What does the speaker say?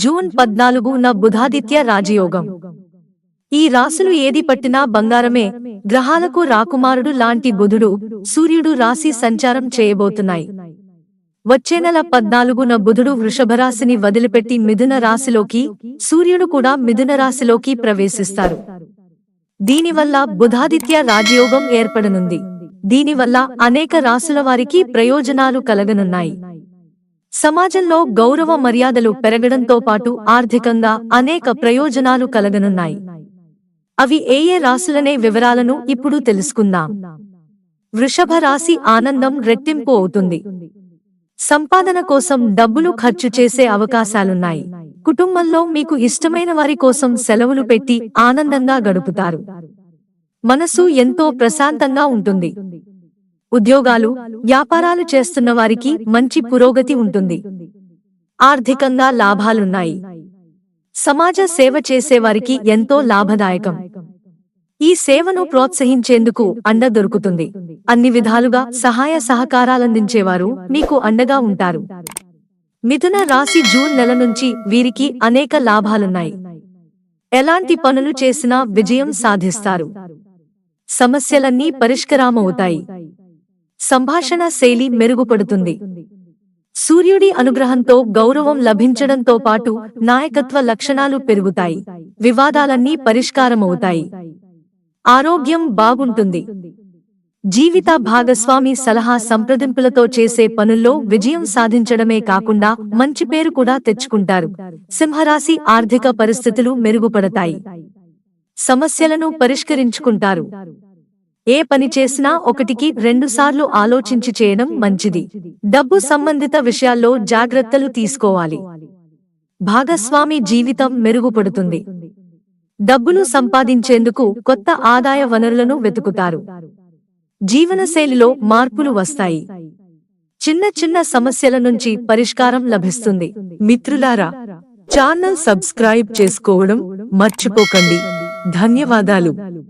June పద్నాలుగున బుధాదిత్య రాజయోగం. ఈ రాసులు ఏది పట్టినా బంగారమే గ్రహాలకు రాకుమారుడు లాంటి బుధుడు సూర్యుడు రాశి సంచారం చేయబోతున్నాయి. వచ్చే నెల పద్నాలుగున బుధుడు వృషభరాశిని వదిలిపెట్టి మిథున రాశిలోకి సూర్యుడు కూడా మిథున రాశిలోకి ప్రవేశిస్తారు. దీనివల్ల బుధాదిత్య రాజయోగం ఏర్పడనుంది. దీనివల్ల అనేక రాసుల వారికి ప్రయోజనాలు కలగనున్నాయి. సమాజంలో గౌరవ మర్యాదలు పెరగడంతో పాటు ఆర్థికంగా అనేక ప్రయోజనాలు కలగనున్నాయి. అవి ఏ ఏ రాసులనే వివరాలను ఇప్పుడు తెలుసుకుందాం. వృషభ రాశి ఆనందం రెట్టింపు అవుతుంది. సంపాదన కోసం డబ్బులు ఖర్చు చేసే అవకాశాలున్నాయి. కుటుంబంలో మీకు ఇష్టమైన వారి కోసం సెలవులు పెట్టి ఆనందంగా గడుపుతారు. మనసు ఎంతో ప్రశాంతంగా ఉంటుంది. ఉద్యోగాలు వ్యాపారాలు చేస్తున్న వారికి మంచి పురోగతి ఉంటుంది. ఆర్థికంగా లాభాలున్నాయి. సమాజ సేవ చేసేవారికి ఎంతో లాభదాయకం. ఈ సేవను ప్రోత్సహించేందుకు అండ దొరుకుతుంది. అన్ని విధాలుగా సహాయ సహకారాలందించేవారు మీకు అండగా ఉంటారు. మిథున రాశి జూన్ నెల నుంచి వీరికి అనేక లాభాలున్నాయి. ఎలాంటి పనులు చేసినా విజయం సాధిస్తారు. సమస్యలన్నీ పరిష్కారమవుతాయి. సంభాషణ శైలి మెరుగుపడుతుంది. సూర్యుడి అనుగ్రహంతో గౌరవం లభించడంతో పాటు నాయకత్వ లక్షణాలు పెరుగుతాయి. వివాదాలన్నీ పరిష్కారమవుతాయి. ఆరోగ్యం బాగుంటుంది. జీవిత భాగస్వామి సలహా సంప్రదింపులతో చేసే పనుల్లో విజయం సాధించడమే కాకుండా మంచి పేరు కూడా తెచ్చుకుంటారు. సింహరాశి ఆర్థిక పరిస్థితులు మెరుగుపడతాయి. సమస్యలను పరిష్కరించుకుంటారు. ఏ పని చేసినా ఒకటికి రెండుసార్లు ఆలోచించి చేయడం మంచిది. డబ్బు సంబంధిత విషయాల్లో జాగ్రత్తలు తీసుకోవాలి. భాగస్వామి జీవితం మెరుగుపడుతుంది. డబ్బును సంపాదించేందుకు కొత్త ఆదాయ వనరులను వెతుకుతారు. జీవనశైలిలో మార్పులు వస్తాయి. చిన్న చిన్న సమస్యల నుంచి పరిష్కారం లభిస్తుంది. మిత్రులారా ఛానల్ సబ్స్క్రైబ్ చేసుకోవడం మర్చిపోకండి. ధన్యవాదాలు.